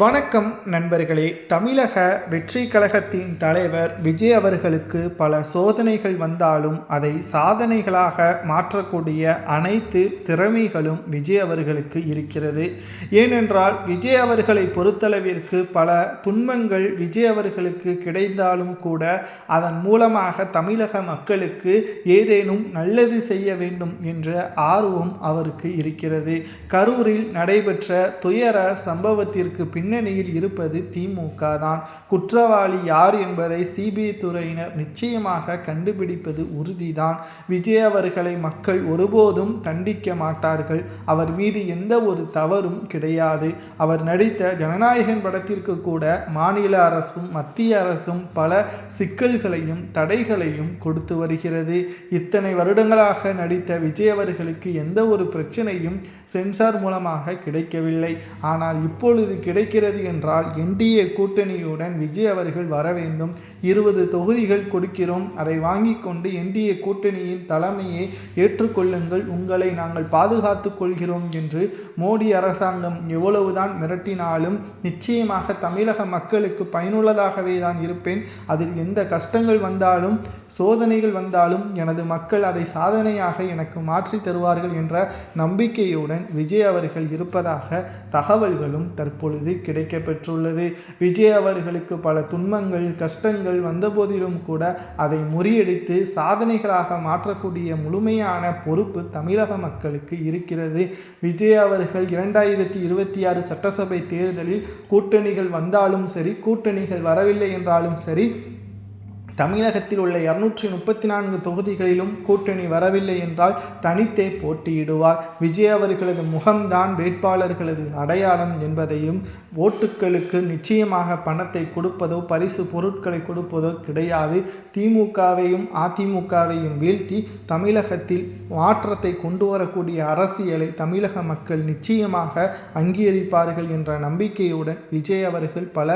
வணக்கம் நண்பர்களே. தமிழக வெற்றி கழகத்தின் தலைவர் விஜய் அவர்களுக்கு பல சோதனைகள் வந்தாலும் அதை சாதனைகளாக மாற்றக்கூடிய அனைத்து திறமைகளும் விஜய் அவர்களுக்கு இருக்கிறது. ஏனென்றால் விஜய் அவர்களை பொறுத்தளவிற்கு பல துன்பங்கள் விஜய் அவர்களுக்கு கிடைத்தாலும் கூட அதன் மூலமாக தமிழக மக்களுக்கு ஏதேனும் நல்லது செய்ய வேண்டும் என்ற ஆர்வம் அவருக்கு இருக்கிறது. கரூரில் நடைபெற்ற துயர சம்பவத்திற்கு பின்னணியில் இருப்பது திமுக தான். குற்றவாளி யார் என்பதை சிபிஐ துறையினர் நிச்சயமாக கண்டுபிடிப்பது உறுதிதான். விஜய் அவர்களை மக்கள் ஒருபோதும் தண்டிக்க மாட்டார்கள். அவர் மீது எந்த ஒரு தவறும் கிடையாது. அவர் நடித்த ஜனநாயகன் படத்திற்கு கூட மாநில அரசும் மத்திய அரசும் பல சிக்கல்களையும் தடைகளையும் கொடுத்து வருகிறது. இத்தனை வருடங்களாக நடித்த விஜய் அவர்களுக்கு எந்த ஒரு பிரச்சனையும் சென்சார் மூலமாக கிடைக்கவில்லை. ஆனால் இப்பொழுது கிடைக்கிறது என்றால் என்டிஏ கூட்டணியுடன் விஜய் அவர்கள் வர வேண்டும். இருபது தொகுதிகள் கொடுக்கிறோம். அதை வாங்கி கொண்டு என்டிஏ கூட்டணியின் தலைமையை ஏற்றுக்கொள்ளுங்கள். உங்களை நாங்கள் பாதுகாத்துக் கொள்கிறோம் என்று மோடி அரசாங்கம் எவ்வளவுதான் மிரட்டினாலும் நிச்சயமாக தமிழக மக்களுக்கு பயனுள்ளதாகவே தான் இருப்பேன். அதில் எந்த கஷ்டங்கள் வந்தாலும் சோதனைகள் வந்தாலும் எனது மக்கள் அதை சாதனையாக எனக்கு மாற்றி தருவார்கள் என்ற நம்பிக்கையுடன் விஜய் அவர்கள் இருப்பதாக தகவல்களும் தற்பொழுது கிடைக்கப்பெற்றுள்ளது. விஜய் அவர்களுக்கு பல துன்பங்கள் கஷ்டங்கள் வந்தபோதிலும் கூட அதை முறியடித்து சாதனைகளாக மாற்றக்கூடிய முழுமையான பொறுப்பு தமிழக மக்களுக்கு இருக்கிறது. விஜய் அவர்கள் இரண்டாயிரத்தி இருபத்தி ஆறு சட்டசபை தேர்தலில் கூட்டணிகள் வந்தாலும் சரி கூட்டணிகள் வரவில்லை என்றாலும் சரி தமிழகத்தில் உள்ள இருநூற்றி முப்பத்தி நான்கு தொகுதிகளிலும் கூட்டணி வரவில்லை என்றால் தனித்தே போட்டியிடுவார். விஜய் அவர்களது முகம்தான் வேட்பாளர்களது அடையாளம் என்பதையும் ஓட்டுக்களுக்கு நிச்சயமாக பணத்தை கொடுப்பதோ பரிசு பொருட்களை கொடுப்பதோ கிடையாது. திமுகவையும் அதிமுகவையும் வீழ்த்தி தமிழகத்தில் மாற்றத்தை கொண்டு வரக்கூடிய அரசியலை தமிழக மக்கள் நிச்சயமாக அங்கீகரிப்பார்கள் என்ற நம்பிக்கையுடன் விஜய் அவர்கள் பல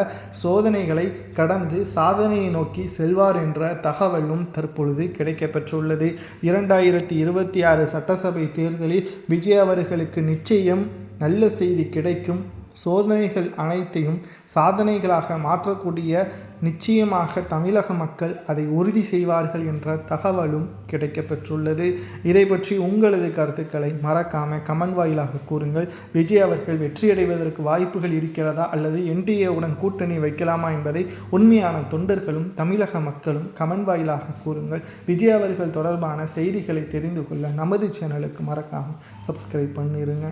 சோதனைகளை கடந்து சாதனையை நோக்கி செல்வார் வருவார் என்ற தகவலும் தற்பொழுது கிடைக்கப்பெற்றுள்ளது. இரண்டாயிரத்தி இருபத்தி ஆறு சட்டசபை தேர்தலில் விஜய் அவர்களுக்கு நிச்சயம் நல்ல செய்தி கிடைக்கும் சோதனைகள் அனைத்தையும் சாதனைகளாக மாற்றக்கூடிய நிச்சயமாக தமிழக மக்கள் அதை உறுதி செய்வார்கள் என்ற தகவலும் கிடைக்கப்பெற்றுள்ளது. இதை பற்றி உங்களது கருத்துக்களை மறக்காம கமெண்ட் வாயிலாக கூறுங்கள். விஜய் அவர்கள் வெற்றியடைவதற்கு வாய்ப்புகள் இருக்கிறதா அல்லது என்டிஏவுடன் கூட்டணி வைக்கலாமா என்பதை உண்மையான தொண்டர்களும் தமிழக மக்களும் கமெண்ட் வாயிலாக கூறுங்கள். விஜய் அவர்கள் தொடர்பான செய்திகளை தெரிந்து கொள்ள நமது சேனலுக்கு மறக்காமல் சப்ஸ்கிரைப் பண்ணிடுங்க